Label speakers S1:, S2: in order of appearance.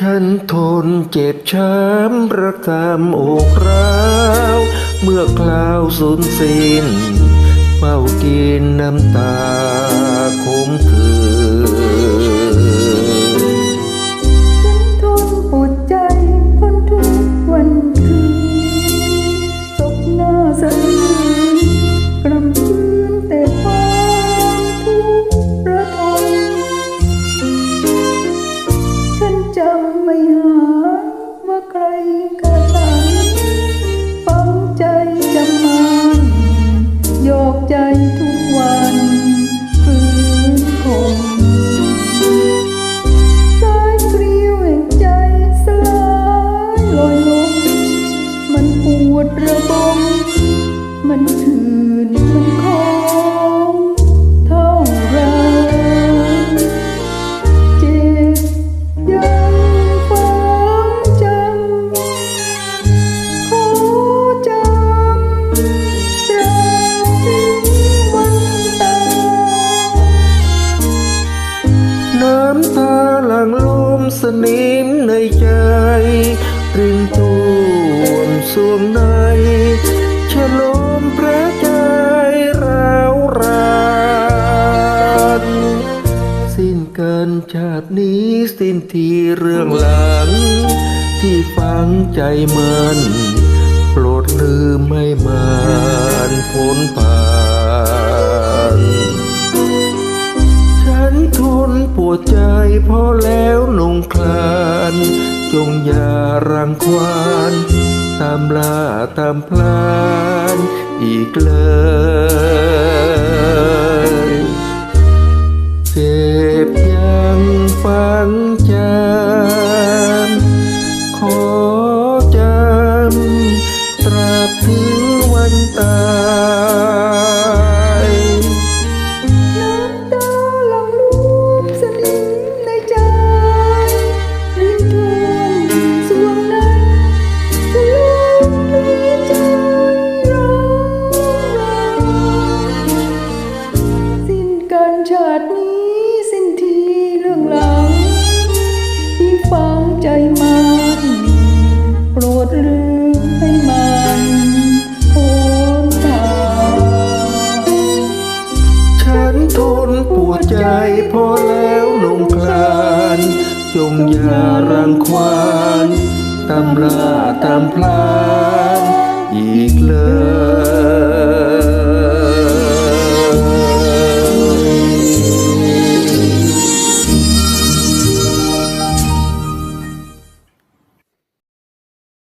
S1: ฉันทนเจ็บช้ำรักตามอกร้าวเมื่
S2: อคราวสูญสิ้นเฝ้ากิน
S1: น้ำตา สนิมในใจรินท่วมสวงในฉลมพระใจร้าวรานสิ้นกันชาตินี้สิ้นทีเรื่องหลัง ที่ฝังใจมัน โปรดลืมไม่มานพ้นผ่า แล้วนงคลานจงอย่ารังควานตามล่าตามพลานอีกเลยเจ็บยังฟังจำขอ ปวดใจพอแล้วนงคลาน จงอย่ารังควานตามลาตามพลานอีกเลย